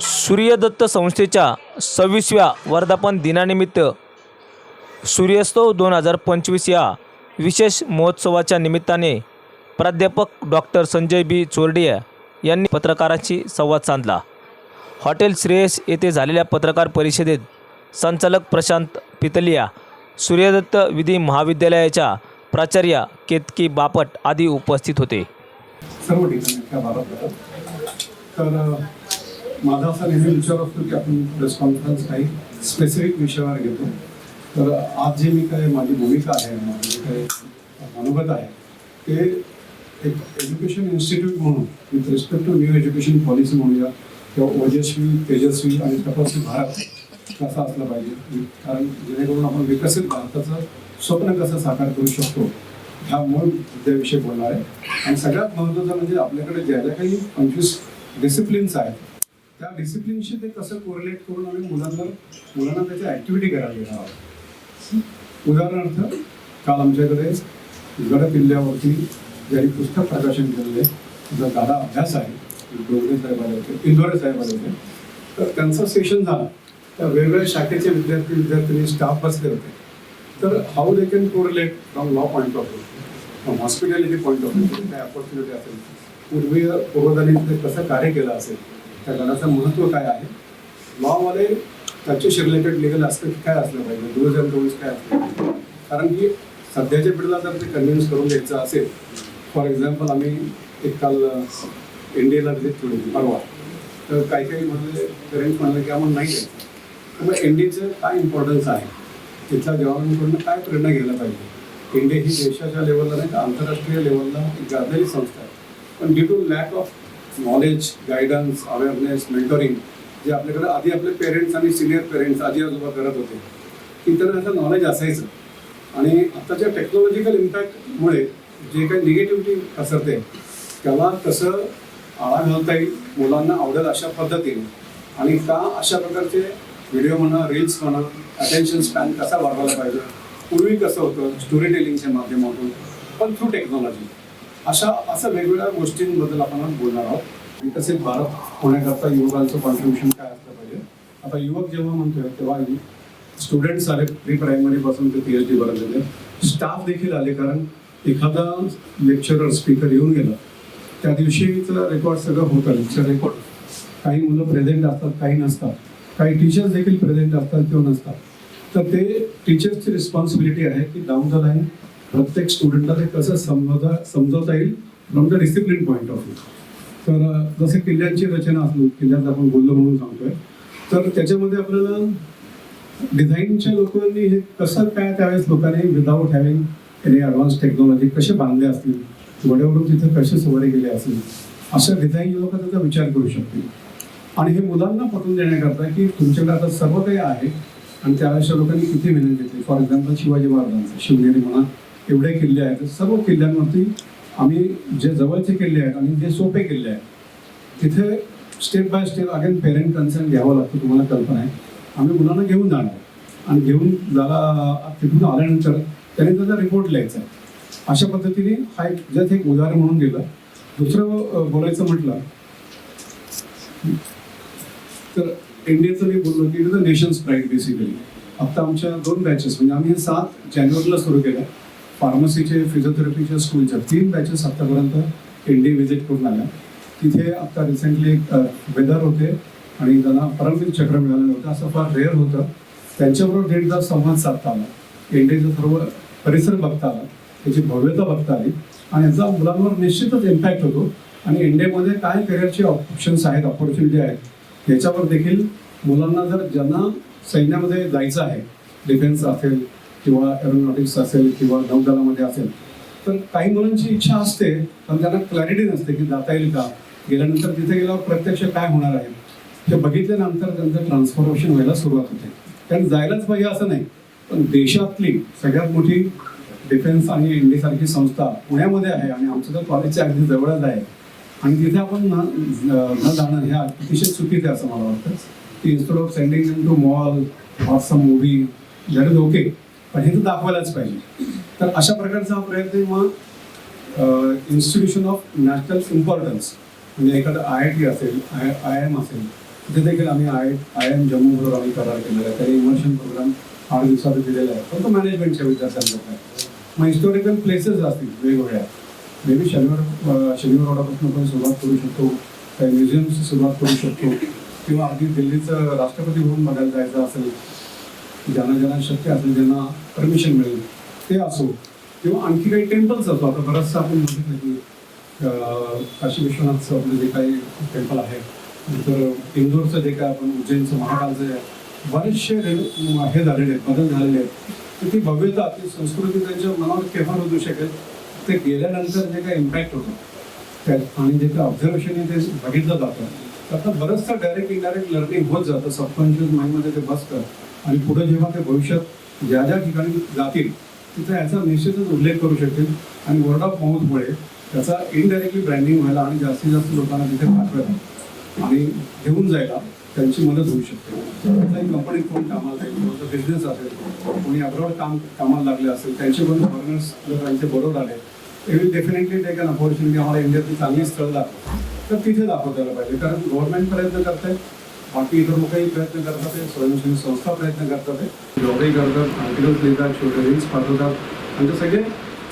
सूर्यदत्त संस्थेच्या सव्वीसव्या वर्धापन दिनानिमित्त सूर्योत्सव दोन हजार पंचवीस या विशेष महोत्सवाच्या निमित्ताने प्राध्यापक डॉक्टर संजय बी. चोरडिया यांनी पत्रकारांशी संवाद साधला. हॉटेल श्रेयस येथे झालेल्या पत्रकार परिषदेत संचालक प्रशांत पितलिया सूर्यदत्त विधी महाविद्यालयाच्या प्राचार्या केतकी बापट आदी उपस्थित होते. सर्व ठिकाणी तर माझा असा नेहमी विचार असतो की आपण प्रेस कॉन्फरन्स काही स्पेसिफिक विषयावर घेतो. तर आज जे मी काय माझी भूमिका आहे माझं जे काही मनोगत आहे ते एक एज्युकेशन इन्स्टिट्यूट म्हणून with respect to new education policy म्हणूया किंवा ओजस्वी तेजस्वी आणि तपस्वी भारत कसा असला पाहिजे. कारण जेणेकरून आपण विकसित भारताचं स्वप्न कसं साकार करू शकतो ह्या मूळ मुद्द्याविषयी बोलणार आहे. आणि सगळ्यात महत्त्वाचं म्हणजे आपल्याकडे ज्या ज्या काही पंचवीस डिसिप्लिन्स आहेत त्या डिसिप्लिनशी ते कसं कोरिलेट करून आम्ही मुलांना मुलांना त्याची ऍक्टिव्हिटी करायला घेणार आहोत. उदाहरणार्थ काल आमच्याकडे गड किल्ल्यावरती ज्यांनी पुस्तक प्रकाशन केलेले तुझा दादा अभ्यास आहे डोंगरे साहेब आले होते इंदोरे साहेब आले होते तर त्यांचं सेशन झालं. तर वेगवेगळ्या शाखेचे विद्यार्थी विद्यार्थ्यांनी स्टाफ बसले होते. तर how they can correlate from law point of view hospitality point of view काय ऑपॉर्च्युनिटी असेल? पूर्वी पूर्वजांनी कसं कार्य केलं असेल? त्या गणाचं महत्त्व काय आहे? लॉमध्ये त्याच्याशी रिलेटेड लिगल ॲस्पेक्ट काय असलं पाहिजे? डूज अँड डोन्स काय असलं पाहिजे? कारण की सध्याच्या पिढीला जर ते कन्व्हिन्स करून द्यायचं असेल फॉर एक्झाम्पल आम्ही एक काल इंडियाला व्हिजिट केली होती परवा. तर काही काही म्हणले पेरेंट्स म्हणले की आम्हाला नाही द्यायचं तर मग इंडियाचं काय इम्पॉर्टन्स आहे? तिथल्या जवानांकडून काय प्रेरणा घ्यायला पाहिजे? इंडिया ही देशाच्या लेवलला नाही तर आंतरराष्ट्रीय लेवलला एक गाजलेली संस्था आहे. पण due to lack of knowledge guidance awareness mentoring जे आपल्याकडे आधी आपले पेरेंट्स आणि सिनियर पेरेंट्स आजी आजोबा करत होते की त्यांना असं नॉलेज असायचं आणि आत्ताच्या टेक्नॉलॉजिकल इम्पॅक्टमुळे जे काही निगेटिव्हिटी पसरते त्याला कसं आळा घालता येईल मुलांना आवडेल अशा पद्धतीने. आणि का अशा प्रकारचे व्हिडिओ म्हणा रील्स म्हणा अटेन्शन स्पॅन कसा वाढवायला पाहिजे? पूर्वी कसं होतं? स्टोरी टेलिंगच्या माध्यमातून पण थ्रू टेक्नॉलॉजी अशा असं वेगवेगळ्या गोष्टींबद्दल आपण बोलणार आहोत. विकसित भारत होण्याकरता युवकांचं कॉन्ट्रीब्युशन काय असलं पाहिजे? आता युवक जेव्हा म्हणतोय तेव्हा स्टुडंट्स आले प्री प्रायमरी पासून ते पी एच डी पर्यंत स्टाफ देखील आले कारण एखादा लेक्चरर स्पीकर येऊन गेला त्या दिवशीचं रेकॉर्ड सगळं होतं लेक्चर रेकॉर्ड काही मुलं प्रेझेंट असतात काही नसतात. काही टीचर्स देखील प्रेझेंट असतात किंवा नसतात. तर ते टीचर्सची रिस्पॉन्सिबिलिटी आहे की डाऊन द लाईन प्रत्येक स्टुडंटला ते कसं समजवता समजवता येईल from the discipline point of view तर अं, जसे किल्ल्यांची रचना असली किल्ल्यात आपण बोललो म्हणून सांगतोय तर त्याच्यामध्ये आपल्याला डिझाईनच्या लोकांनी हे कसं काय त्यावेळेस लोकांनी without having any advance technology कसे बांधले असतील घोड्यावरून तिथे कसे सवारी गेले असतील अशा डिझाईन लोक त्याचा विचार करू शकतील. आणि हे मुलांना पटवून देण्याकरता की तुमच्याकडे आता सर्व काही आहे आणि त्यावेळेसच्या लोकांनी किती मेहनत घेतली. फॉर एक्झाम्पल शिवाजी महाराजांचं शिवनेरी म्हणा एवढे किल्ले आहेत. सर्व किल्ल्यांवरती आम्ही जे जवळचे किल्ले आहेत आणि जे सोपे किल्ले आहेत तिथे step by step again parent concern घ्यावं लागतं तुम्हाला कल्पना आहे. आम्ही मुलांना घेऊन जाणार आणि घेऊन झाला तिथून आल्यानंतर त्याने त्याचा रिपोर्ट लिहायचा अशा पद्धतीने हा एक ज्यात एक उदाहरण म्हणून दिलं दुसरं बोलायचं म्हटलं तर इंडियाचं मी बोललो की it is a nation's pride basically आत्ता आमच्या दोन बॅचेस म्हणजे आम्ही हे सात जानेवारीला सुरू केलं. फार्मसीचे फिजिओथेरपीच्या स्कूलच्या तीन बॅचेस आत्तापर्यंत इंडिया व्हिजिट करून आल्या. तिथे आता रिसेंटली एक वेदर होते आणि त्यांना परमवीर चक्र मिळालेलं होतं. असं फार रेअर होतं. त्यांच्याबरोबर दीडदा संवाद साधता आला. इंडियाचं सर्व परिसर बघता आला. त्याची भव्यता बघता आली. आणि याचा मुलांवर निश्चितच इम्पॅक्ट होतो. आणि इंडियामध्ये काय करिअरचे ऑप्शन्स आहेत ऑपॉर्च्युनिटी आहेत याच्यावर देखील मुलांना जर ज्यांना सैन्यामध्ये जायचं आहे डिफेन्स असेल किंवा एरोनॉटिक्स असेल किंवा नौदलामध्ये असेल. तर काही मुलांची इच्छा असते पण त्यांना क्लॅरिटी नसते की जाता येईल का? गेल्यानंतर तिथे गेल्यावर प्रत्यक्ष काय होणार आहे? हे बघितल्यानंतर त्यांचं ट्रान्सफॉर्मेशन व्हायला सुरुवात होते. कारण जायलाच पाहिजे असं नाही. पण देशातली सगळ्यात मोठी डिफेन्स आणि इंडियासारखी संस्था पुण्यामध्ये आहे आणि आमचं तर कॉलेजच्या अगदी जवळच आहे. आणि तिथे आपण न न जाणं हे अतिशय चुकीचं आहे असं मला वाटतं. की instead of sending into mall or some movie that is okay पण हे तर दाखवायलाच पाहिजे. तर अशा प्रकारचा हा प्रयत्न मग इन्स्टिट्यूशन ऑफ नॅशनल इम्पॉर्टन्स म्हणजे एखादं आय आय टी असेल आय आय एम असेल तिथे देखील आम्ही आय आय एम जम्मू बरोबर आम्ही करार केलेला आहे. त्याने इमर्शन प्रोग्राम आठ दिवसात दिलेला आहे. फक्त मॅनेजमेंटच्या विद्यार्थ्यांचा आहे. मग हिस्टॉरिकल प्लेसेस असतील वेगवेगळ्या. मे बी शनिवार शनिवार रोडापासून आपण सुरुवात करू शकतो. काही म्युझियमची सुरुवात करू शकतो. किंवा अगदी दिल्लीचं राष्ट्रपती भवन बघायला जायचं असेल ज्यांना ज्यांना शक्य असेल ज्यांना परमिशन मिळेल ते असो. किंवा आणखी काही टेम्पल्स असो. आता बरंचसं आपण बघितलं की काशी विश्वनाथचं आपलं जे काही टेम्पल आहे नंतर इंदोरचं जे काय आपण उज्जैनचं महाकालचं आहे बरेचसे हे झालेले आहेत बदल झालेले आहेत. तर ती भव्यता ती संस्कृती त्यांच्या मनावर केव्हा रुजू शकेल ते गेल्यानंतर जे काही इम्पॅक्ट होतं त्या आणि जे काही ऑब्झर्वेशन आहे ते बघितलं जातं. तर आता बरंचसं डायरेक्ट इनडायरेक्ट लर्निंग होत जातं. सबकॉन्शियस माइंडमध्ये ते बसतं. आणि पुढे जेव्हा ते भविष्यात ज्या ज्या ठिकाणी जातील तिथे याचा निश्चितच उल्लेख करू शकतील आणि वर्ड ऑफ माउथमुळे त्याचा इनडायरेक्टली ब्रँडिंग व्हायला आणि जास्तीत जास्त लोकांना तिथे पाठवायला आणि घेऊन जायला त्यांची मदत होऊ शकते. कुठल्याही कंपनीत कोण कामाला जाईल कोणाचा बिझनेस असेल कोणी अब्रॉड काम कामाला लागले असेल त्यांचे पण फॉरेनर्स जर त्यांचे बरोबर आले ते will definitely take an opportunity आम्हाला इंडियातली चांगली स्थळ दाखव तर तिथे दाखवता यायला पाहिजे. कारण गव्हर्नमेंट प्रयत्न बाकी इतर लोकही प्रयत्न करतात आहे. स्वयंसेवी संस्था प्रयत्न करतात आहे. जॉबही करतात. आर्टिकल्स लिहितात छोटे रील्स पाठवतात. आणि ते सगळे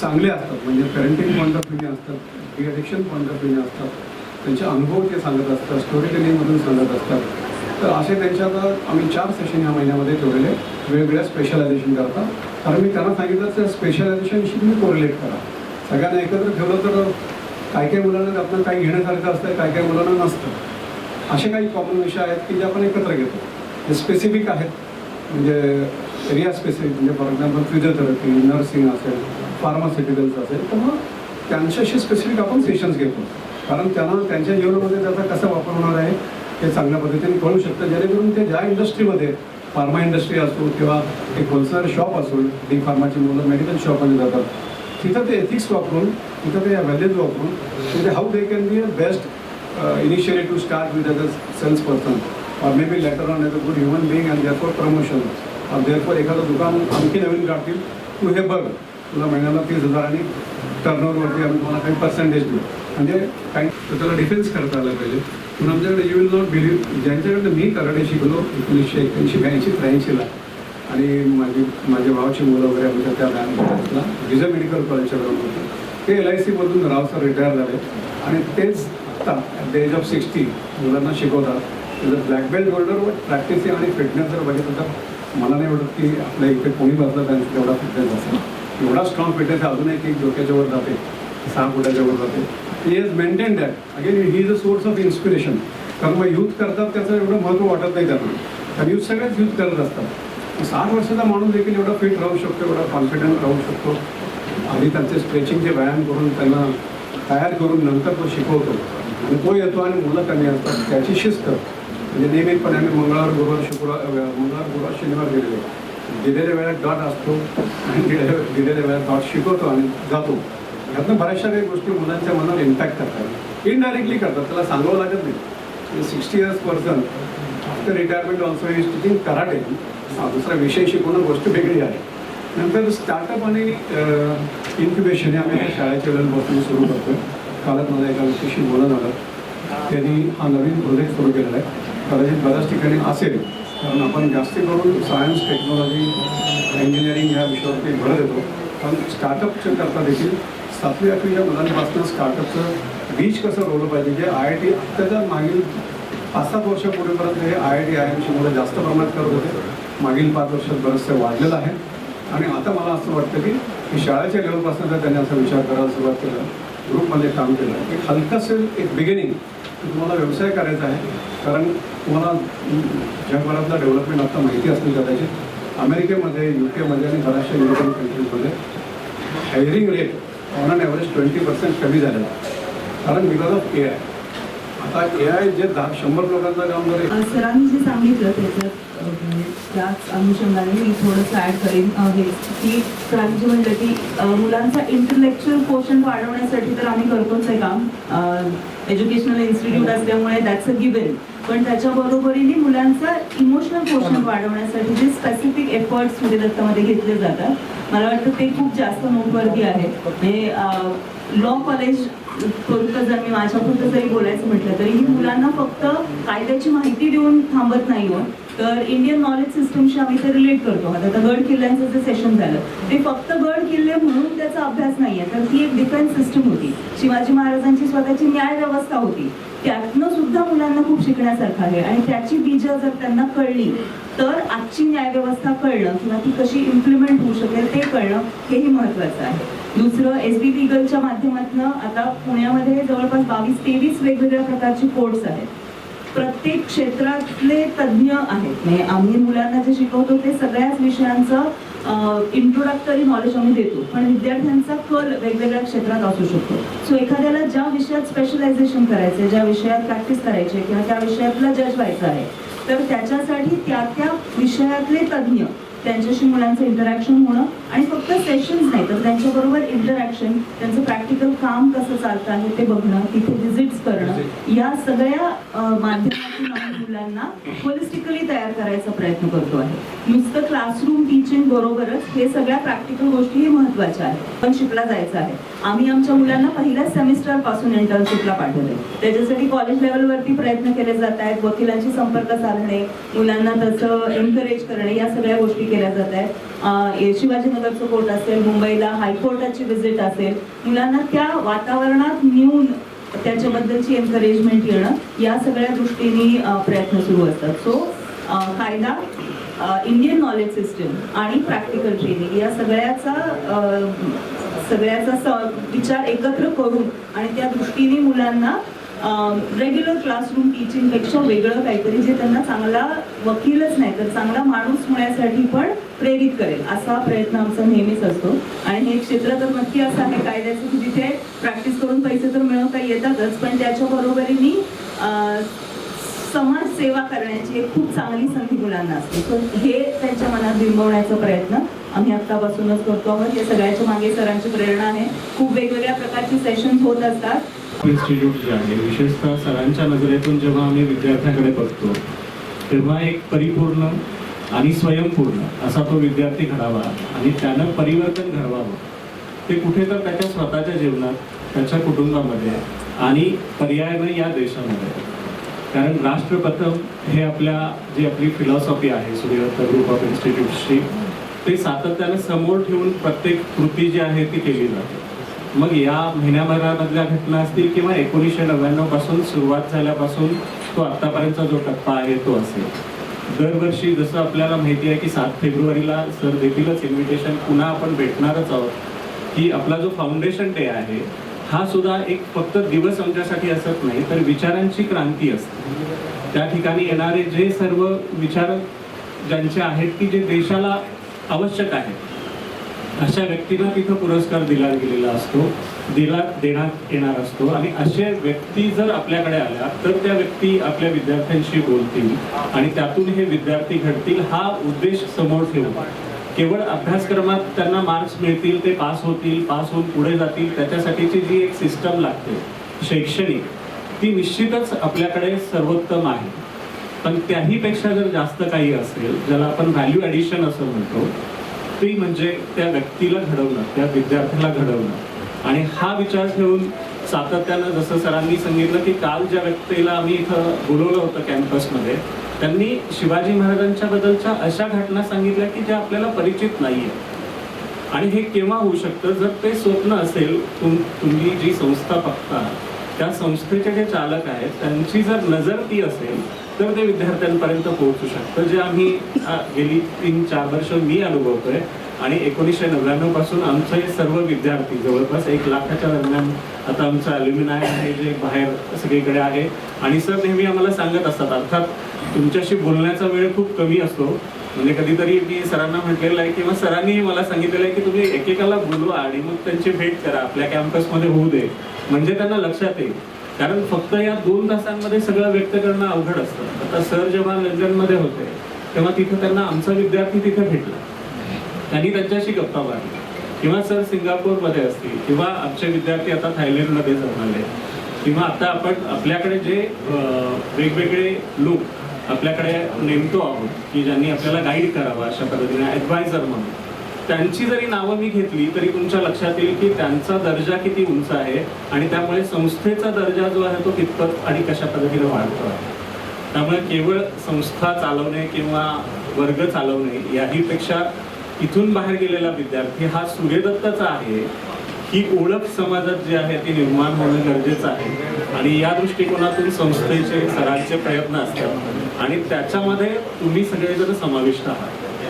चांगले असतात. म्हणजे पॅरेंटिंग पॉईंट ऑफ व्ह्यूने असतात डिएडिक्शन पॉईंट ऑफ व्ह्यूने असतात. त्यांचे अनुभव ते सांगत असतात स्टोरी टेलिंगमधून सांगत असतात. तर असे त्यांच्या आता आम्ही चार सेशन या महिन्यामध्ये ठेवलेले वेगवेगळ्या स्पेशलायझेशन करता कारण मी त्यांना सांगितलं त्या स्पेशलायझेशनशी तुम्ही कोरिलेट करा. सगळ्यांना एकत्र ठेवलं तर काही काही मुलांना त्यातनं काही घेण्यासारखं असतं काही काही मुलांना नसतं. असे काही कॉमन विषय आहेत की जे आपण एकत्र घेतो. जे स्पेसिफिक आहेत म्हणजे एरिया स्पेसिफिक म्हणजे फॉर एक्झाम्पल फिजिओथेरपी नर्सिंग असेल फार्मास्युटिकल्स असेल तर मग त्यांच्याशी स्पेसिफिक आपण सेशन्स घेतो. कारण त्यांना त्यांच्या जीवनामध्ये त्याचा कसा वापर होणार आहे हे चांगल्या पद्धतीने कळू शकतं. जेणेकरून ते ज्या इंडस्ट्रीमध्ये फार्मा इंडस्ट्री असो किंवा एक होलसेल शॉप असो डी फार्माची मुलं मेडिकल शॉपमध्ये जातात तिथं ते एथिक्स वापरून तिथं ते व्हॅल्यूज वापरून तिथे how they can be a best uh, to to start with as a person or maybe later on as a good human being and therefore promotion or therefore एखादं दुकान आणखी नवीन काढतील तू हे बघ. तुला महिन्याला तीस हजार आणि टर्नओव्हरवरती आम्ही तुम्हाला काही पर्सेंटेज देऊ. म्हणजे काही तर त्याला डिफेन्स करता आला पाहिजे. पण आमच्याकडे यू विल नॉट बिलीव्ह ज्यांच्याकडे मी कराडे शिकलो एकोणीसशे एकोणीसशे ब्याऐंशी त्र्याऐंशीला आणि माझी माझ्या भावाची मुलं वगैरे आमच्या त्या बँकला विजय मेडिकल कॉलेजच्या ग्राउंड होते ते एल आय सीमधून राव सर रिटायर झाले. आणि तेच आता at the age of sixty मुलांना शिकवतात. जर ब्लॅक बेल्ट होल्डर प्रॅक्टिसिंग आणि फिटनेस जर बघितलं तर मला नाही वाटत की आपल्या इथे कोणी बसलं त्यांचा तेवढा फिटनेस असेल. एवढा स्ट्रॉंग फिटनेस अजून एक डोक्याजवळ डोक्याच्या वर जाते. सहा फुटाच्या वर जाते. He is maintain that again he is a source of inspiration कारण मग यूथ करतात त्याचं एवढं महत्त्व वाटत नाही त्यांना. कारण यूथ सगळेच यूथ करत असतात. साठ वर्षाचा माणूस देखील एवढा फिट राहू शकतो एवढा कॉन्फिडंट राहू शकतो. आधी त्यांचे स्ट्रेचिंगचे व्यायाम करून त्यांना तयार करून नंतर तो शिकवतो. आणि तो येतो आणि मुलं कमी असतात. त्याची शिस्त. म्हणजे नियमितपणे आम्ही मंगळवार गुरुवार शुक्रवार मंगळवार गुरुवार शनिवार गेलेलो दिलेल्या वेळात डॉट असतो आणि दिलेल्या दिलेल्या वेळात डॉट शिकवतो आणि जातो. यातनं बऱ्याचशा काही गोष्टी मुलांच्या मनावर इम्पॅक्ट करतात. इनडायरेक्टली करतात. त्याला सांगावं लागत नाही. Sixty years person after retirement also is teaching karate हा दुसरा विषय शिकवणं गोष्ट वेगळी आहे. नंतर स्टार्टअप आणि इन्क्युबेशन हे आम्ही शाळेच्या वेळेपासून सुरू करतो कालच मला एका व्यक्तीशी बोलणं झालं त्यांनी हा नवीन प्रोजेक्ट सुरू केलेला आहे. कदाचित बऱ्याच ठिकाणी असेल कारण आपण जास्ती करून सायन्स टेक्नॉलॉजी इंजिनिअरिंग ह्या विषयावरती भर देतो. पण स्टार्टअपच्या करता देखील सातवी आठवीच्या मुलांपासून स्टार्टअपचं बीज कसं रोवलं पाहिजे जे आय आय टी आत्ताच्या मागील पाच सात वर्षापूर्वीपर्यंत हे आय आय टी आय एमची मुलं जास्त प्रमाणात करत होते. मागील पाच वर्षात बरंचसं वाढलेलं आहे. आणि आता मला असं वाटतं की की शाळेच्या लेवलपासून जर त्यांनी असा विचार करायला सुरुवात केला ग्रुपमध्ये काम केलं एक हलकंसं एक बिगिनिंग तुम्हाला व्यवसाय करायचा आहे. कारण तुम्हाला जगभरातला डेव्हलपमेंट आता माहिती असेल कदाचित. अमेरिकेमध्ये यू केमध्ये आणि बऱ्याचशा युरोपियन कंट्रीजमध्ये hiring rate on an average twenty percent कमी झालेला कारण बिकॉज ऑफ ए आय आता ए आय जे दहा शंभर लोकांचं काम जर सरांनी जे सांगितलं त्याचं त्याच अनुषंगाने मी थोडंसं ॲड करेन. हे की सरांनी जे की मुलांचा इंटलेक्च्युअल पोर्शन वाढवण्यासाठी तर आम्ही करतोच आहे काम. एज्युकेशनल इन्स्टिट्यूट असल्यामुळे दॅट्स अ गिवन पण त्याच्या मुलांचा इमोशनल पोषण वाढवण्यासाठी जे स्पेसिफिक एफर्ट्स दत्तामध्ये घेतले जातात मला वाटतं ते खूप जास्त मोठवर्गी आहे म्हणजे लॉ कॉलेज पुरतं जर मी माझ्यापुरतं जरी बोलायचं म्हटलं तरी ही मुलांना फक्त कायद्याची माहिती देऊन थांबत नाही हो. तर इंडियन नॉलेज सिस्टमशी आम्ही ते रिलेट करतो. आता आता गड किल्ल्यांचं जे सेशन झालं ते फक्त गड किल्ले म्हणून त्याचा अभ्यास नाहीये. तर ती एक डिफेन्स सिस्टम होती. शिवाजी महाराजांची स्वतःची न्याय व्यवस्था होती. त्यातनं सुद्धा मुलांना खूप शिकण्यासारखं आहे. आणि त्याची बीजं जर त्यांना कळली तर आजची न्यायव्यवस्था कळणं किंवा ती कशी इम्प्लिमेंट होऊ शकेल ते कळणं हेही महत्वाचं आहे. दुसरं एस बी लिगलच्या माध्यमातून आता पुण्यामध्ये जवळपास बावीस तेवीस वेगवेगळ्या प्रकारचे कोर्स आहेत. प्रत्येक क्षेत्रातले तज्ज्ञ आहेत. म्हणजे आम्ही मुलांना जे शिकवतो ते सगळ्याच विषयांचं इंट्रोडक्टरी नॉलेज आम्ही देतो. पण विद्यार्थ्यांचा कल वेगवेगळ्या क्षेत्रात असू शकतो. सो एखाद्याला ज्या विषयात स्पेशलायझेशन करायचं ज्या विषयात प्रॅक्टिस करायची किंवा त्या विषयातला जज व्हायचं आहे तर त्याच्यासाठी त्या त्या विषयातले तज्ज्ञ त्यांच्याशी मुलांचं इंटरॅक्शन होणं आणि फक्त सेशन्स नाही तर त्यांच्याबरोबर इंटरॅक्शन त्यांचं प्रॅक्टिकल काम कसं चालतं आहे ते बघणं तिथे व्हिजिट्स करणं या सगळ्या माध्यमातून आम्ही मुलांना होलिस्टिकली तयार करायचा प्रयत्न करतो आहे. नुसतं क्लासरूम टीचिंग बरोबरच हे सगळ्या प्रॅक्टिकल गोष्टीही महत्त्वाच्या आहेत. पण शिकला जायचं आहे. आम्ही आमच्या मुलांना पहिल्या सेमिस्टरपासून इंटर्नशिपला पाठवले त्याच्यासाठी कॉलेज लेवलवरती प्रयत्न केले जात आहेत वकिलांशी संपर्क साधणे मुलांना तसं एनकरेज करणे या सगळ्या गोष्टी केल्या जात आहेत. शिवाजीनगरचं कोर्ट असेल मुंबईला हायकोर्टाची व्हिजिट असेल मुलांना त्या वातावरणात नेऊन त्याच्याबद्दलची एन्करेजमेंट येणं या सगळ्या दृष्टीने प्रयत्न सुरू असतात. सो कायदा इंडियन नॉलेज सिस्टम आणि प्रॅक्टिकल ट्रेनिंग या सगळ्याचा सगळ्याचा विचार एकत्र करून आणि त्या दृष्टीने मुलांना रेग्युलर क्लासरूम टीचिंगपेक्षा वेगळं काहीतरी जे त्यांना चांगला वकीलच नाही तर चांगला माणूस होण्यासाठी पण प्रेरित करेल. असा प्रयत्न आमचा नेहमीच असतो. आणि हे क्षेत्र तर नक्की असं आहे. कायद्याचं की तिथे प्रॅक्टिस करून पैसे तर मिळवता येतातच पण त्याच्या बरोबरीने समाज सेवा करण्याची एक खूप चांगली संधी मुलांना असते. तर हे त्यांच्या मनात बिंबवण्याचा प्रयत्न आम्ही आत्तापासूनच करतो आहोत. या सगळ्याच्या मागे सरांची प्रेरणा आहे. खूप वेगवेगळ्या प्रकारची सेशन्स होत असतात. इन्स्टिट्यूट जे आहे विशेषतः सरांच्या नजरेतून जेव्हा आम्ही विद्यार्थ्याकडे बघतो तेव्हा एक परिपूर्ण आणि स्वयंपूर्ण असा तो विद्यार्थी घडावा आणि त्यानं परिवर्तन घडवावं. ते कुठे तर त्याच्या स्वतःच्या जीवनात त्याच्या कुटुंबामध्ये आणि पर्यायानं या देशामध्ये. कारण राष्ट्रप्रथम हे आपल्या जी आपली फिलॉसॉफी आहे सूर्यदत्त ग्रुप ऑफ इन्स्टिट्यूटची ते सातत्यानं समोर ठेवून प्रत्येक कृती जी आहे ती केली जाते. मग या महिन्याभरामधल्या घटना असतील किंवा एकोणीसशे नव्याण्णवपासून सुरुवात झाल्यापासून तो आतापर्यंतचा जो टप्पा आहे तो असेल. दरवर्षी जसं आपल्याला माहिती आहे की सात फेब्रुवारीला सर देतीलच इन्व्हिटेशन पुन्हा आपण भेटणारच आहोत की आपला जो फाउंडेशन डे आहे हा सुद्धा एक फक्त दिवस आमच्यासाठी असत नाही तर विचारांची क्रांती असते. त्या ठिकाणी येणारे जे सर्व विचार ज्यांचे आहेत की जे देशाला आवश्यक आहेत अशा व्यक्तींना तिथं पुरस्कार दिला गेलेला असतो दिला देण्यात येणार असतो. आणि असे व्यक्ती जर आपल्याकडे आल्या तर त्या व्यक्ती आपल्या विद्यार्थ्यांशी बोलतील आणि त्यातून हे विद्यार्थी घडतील हा उद्देश समोर ठेवून. केवळ अभ्यासक्रमात त्यांना मार्क्स मिळतील ते पास होतील पास होऊन पुढे जातील त्याच्यासाठीची जी एक सिस्टम लागते शैक्षणिक ती निश्चितच आपल्याकडे सर्वोत्तम आहे. पण त्याहीपेक्षा जर जास्त काही असेल ज्याला आपण व्हॅल्यू ॲडिशन असं म्हणतो ती म्हणजे त्या व्यक्तीला घडवणं त्या विद्यार्थ्याला घडवणं. आणि हा विचार ठेवून सातत्यानं जसं सरांनी सांगितलं की काल ज्या व्यक्तीला आम्ही इथं बोलवलं होतं कॅम्पसमध्ये त्यांनी शिवाजी महाराजांच्या बद्दलच्या अशा घटना सांगितल्या की ज्या आपल्याला परिचित नाहीये. आणि हे केव्हा होऊ शकतं? जर ते स्वप्न असेल तुम तुम्ही जी संस्था बघता त्या संस्थेचे जे चालक आहेत त्यांची जर नजर ती असेल तर ते विद्यार्थ्यांपर्यंत पोहोचू शकतं. जे आम्ही गेली तीन चार वर्ष मी अनुभवतोय आणि एकोणीसशे नव्याण्णवपासून आमचे सर्व विद्यार्थी जवळपास एक लाखाच्या दरम्यान आता आमचं अल्युमिनाय आहे जे बाहेर सगळीकडे आहे. आणि सर नेहमी आम्हाला सांगत असतात अर्थात तुमच्याशी बोलण्याचा वेळ खूप कमी असतो. म्हणजे कधीतरी मी सरांना म्हटलेलं आहे किंवा सरांनी मला सांगितलेलं आहे की तुम्ही एकेकाला बोलवा आणि मग त्यांची भेट करा आपल्या कॅम्पसमध्ये होऊ दे. म्हणजे त्यांना लक्षात येईल. कारण फक्त या दोन तासांमध्ये सगळं व्यक्त करणं अवघड असतं. आता सर जेव्हा लंडनमध्ये होते तेव्हा तिथं त्यांना आमचा विद्यार्थी तिथे भेटला. त्यांनी त्यांच्याशी गप्पा मारल्या. किंवा सर सिंगापूरमध्ये असतील किंवा आमचे विद्यार्थी आता थायलंडमध्ये जाऊन किंवा आता आपण आपल्याकडे जे वेगवेगळे लोक आपल्याकडे नेमतो आहोत की ज्यांनी आपल्याला गाईड करावा अशा पद्धतीने ॲडवायझर म्हणून. त्यांची जरी नावं मी घेतली तरी तुमच्या लक्षात येईल की त्यांचा दर्जा किती उंच आहे आणि त्यामुळे संस्थेचा दर्जा जो आहे तो कितपत आणि कशा पद्धतीने वाढतो आहे. त्यामुळे केवळ संस्था चालवणे किंवा वर्ग चालवणे याहीपेक्षा इथून बाहेर गेलेला विद्यार्थी हा सूर्यदत्ताचा आहे. ही ओळख समाजात जी आहे ती निर्माण होणं गरजेचं आहे. आणि या दृष्टिकोनातून संस्थेचे सरांचे प्रयत्न असतात. आणि त्याच्यामध्ये तुम्ही सगळेजण समाविष्ट आहात.